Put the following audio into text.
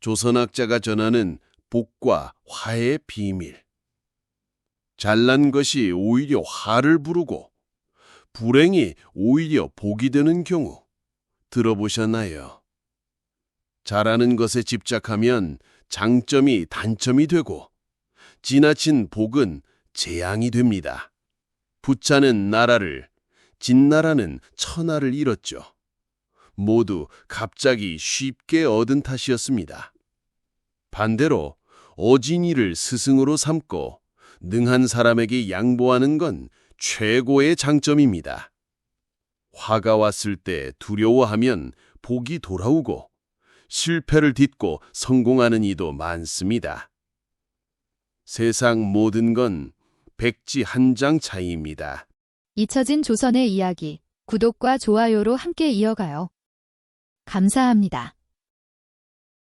조선학자가 전하는 복과 화의 비밀. 잘난 것이 오히려 화를 부르고 불행이 오히려 복이 되는 경우 들어보셨나요? 잘하는 것에 집착하면 장점이 단점이 되고 지나친 복은 재앙이 됩니다. 부차는 나라를, 진나라는 천하를 잃었죠. 모두 갑자기 쉽게 얻은 탓이었습니다. 반대로 어진이를 스승으로 삼고 능한 사람에게 양보하는 건 최고의 장점입니다. 화가 왔을 때 두려워하면 복이 돌아오고 실패를 딛고 성공하는 이도 많습니다. 세상 모든 건 백지 한 장 차이입니다. 잊혀진 조선의 이야기 구독과 좋아요로 함께 이어가요. 감사합니다.